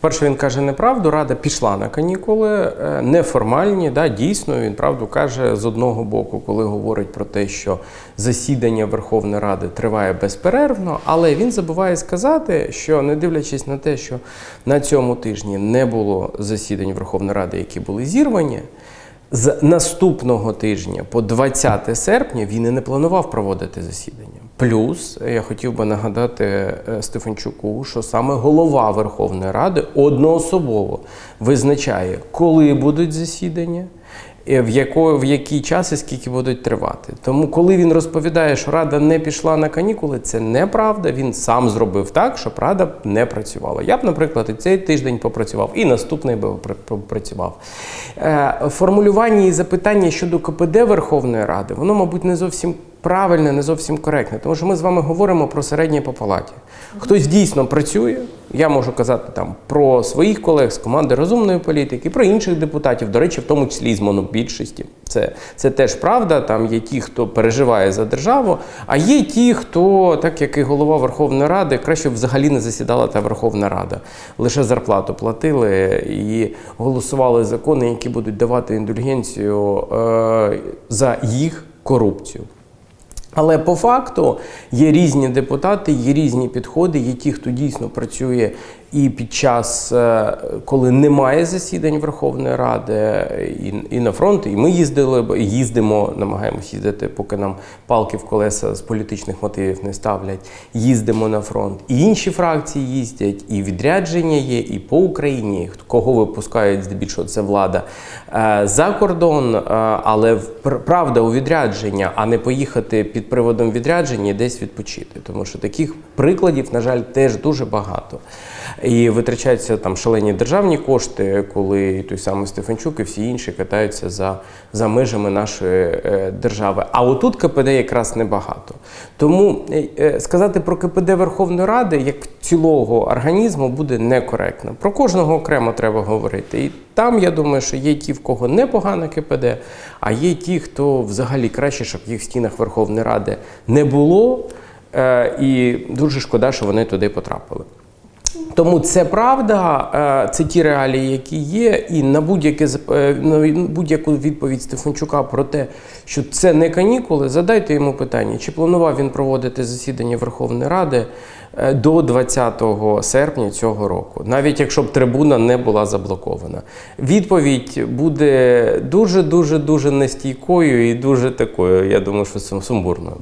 По-перше, він каже неправду. Рада пішла на канікули, е, неформальні. Да, дійсно, він правду каже з одного боку, коли говорить про те, що засідання Верховної Ради триває безперервно, але він забуває сказати, що не дивлячись на те, що на цьому тижні не було засідань Верховної Ради, які були зірвані. З наступного тижня по 20 серпня він і не планував проводити засідання. Плюс я хотів би нагадати е, Стефанчуку, що саме голова Верховної Ради одноособово визначає, коли будуть засідання. Е, В, яко, в який час і скільки будуть тривати. Тому, коли він розповідає, що Рада не пішла на канікули, це неправда. Він сам зробив так, щоб Рада не працювала. Я б, наприклад, і цей тиждень попрацював, і наступний би пр- попрацював. Е, формулювання і запитання щодо КПД Верховної Ради, воно, мабуть, не зовсім правильне, не зовсім коректне, тому що ми з вами говоримо про середнє по палаті. Хтось дійсно працює. Я можу казати там про своїх колег з команди розумної політики, про інших депутатів, до речі, в тому числі і з монобільшості. Це, це теж правда. Там є ті, хто переживає за державу, а є ті, хто, так як і голова Верховної Ради, краще взагалі не засідала та Верховна Рада. Лише зарплату платили і голосували закони, які будуть давати індульгенцію е, за їх корупцію. Але по факту є різні депутати, є різні підходи, є ті, хто дійсно працює і під час, е, коли немає засідань Верховної Ради, і, і на фронт, і ми їздили, їздимо, намагаємось їздити, поки нам палки в колеса з політичних мотивів не ставлять. Їздимо на фронт. І інші фракції їздять, і відрядження є, і по Україні. Кого випускають здебільшого це влада е, за кордон, е, але правда у відрядження, а не поїхати під приводом відрядження і десь відпочити. Тому що таких прикладів, на жаль, теж дуже багато. І витрачаються там шалені державні кошти, коли той самий Стефанчук і всі інші катаються за, за межами нашої е, держави. А отут КПД якраз небагато. Тому е, е, сказати про КПД Верховної Ради як цілого організму буде некоректно. Про кожного окремо треба говорити. І там я думаю, що є ті, в кого непогане КПД, а є ті, хто взагалі краще, щоб їх в стінах Верховної Ради не було. І дуже шкода, що вони туди потрапили. Тому це правда, е, це ті реалії, які є, і на будь-яке е, на будь-яку відповідь Стефанчука про те, що це не канікули, задайте йому питання, чи планував він проводити засідання Верховної Ради е, до 20 серпня цього року, навіть якщо б трибуна не була заблокована. Відповідь буде дуже дуже дуже нестійкою і дуже такою, я думаю, що сум- сумбурною.